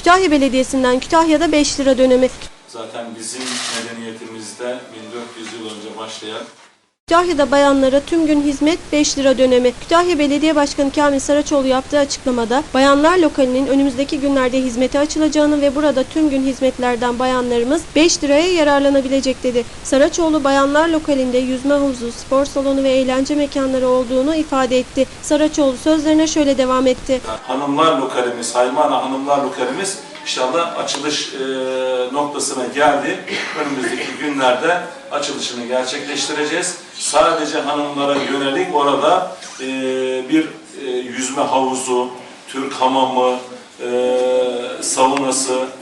Kütahya Belediyesi'nden Kütahya'da 5 lira dönemi. Zaten bizim medeniyetimizde 1400 yıl önce başlayan Kütahya'da bayanlara tüm gün hizmet 5 lira dönemi. Kütahya Belediye Başkanı Kamil Saraçoğlu yaptığı açıklamada bayanlar lokalinin önümüzdeki günlerde hizmete açılacağını ve burada tüm gün hizmetlerden bayanlarımız 5 liraya yararlanabilecek dedi. Saraçoğlu bayanlar lokalinde yüzme havuzu, spor salonu ve eğlence mekanları olduğunu ifade etti. Saraçoğlu sözlerine şöyle devam etti. hanımlar lokalimiz, Haymana Hanımlar lokalimiz inşallah açılış e, noktasına geldi. Önümüzdeki günlerde açılışını gerçekleştireceğiz. Sadece hanımlara yönelik orada e, bir e, yüzme havuzu, Türk hamamı, e,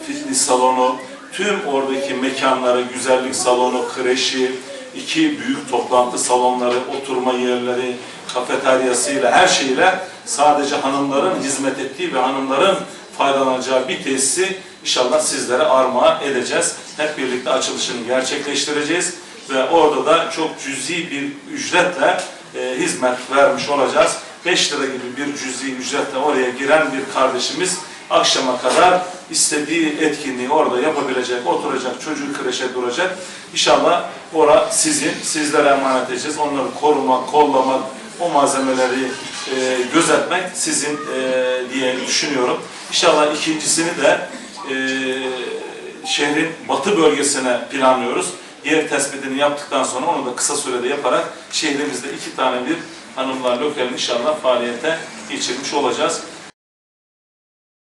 fitness salonu, tüm oradaki mekanları, güzellik salonu, kreşi, iki büyük toplantı salonları, oturma yerleri, kafeteryasıyla, her şeyle sadece hanımların hizmet ettiği ve hanımların faydalanacağı bir tesisi inşallah sizlere armağan edeceğiz. Hep birlikte açılışını gerçekleştireceğiz ve orada da çok cüzi bir ücretle e, hizmet vermiş olacağız. 5 lira gibi bir cüzi ücretle oraya giren bir kardeşimiz akşama kadar istediği etkinliği orada yapabilecek, oturacak, çocuğu kreşe duracak. İnşallah ora sizin, sizlere emanet edeceğiz. Onları korumak, kollamak, o malzemeleri e, gözetmek sizin e, diye düşünüyorum. İnşallah ikincisini de e, şehrin batı bölgesine planlıyoruz. Yer tespitini yaptıktan sonra onu da kısa sürede yaparak şehrimizde iki tane bir hanımlar lokalini inşallah faaliyete geçirmiş olacağız.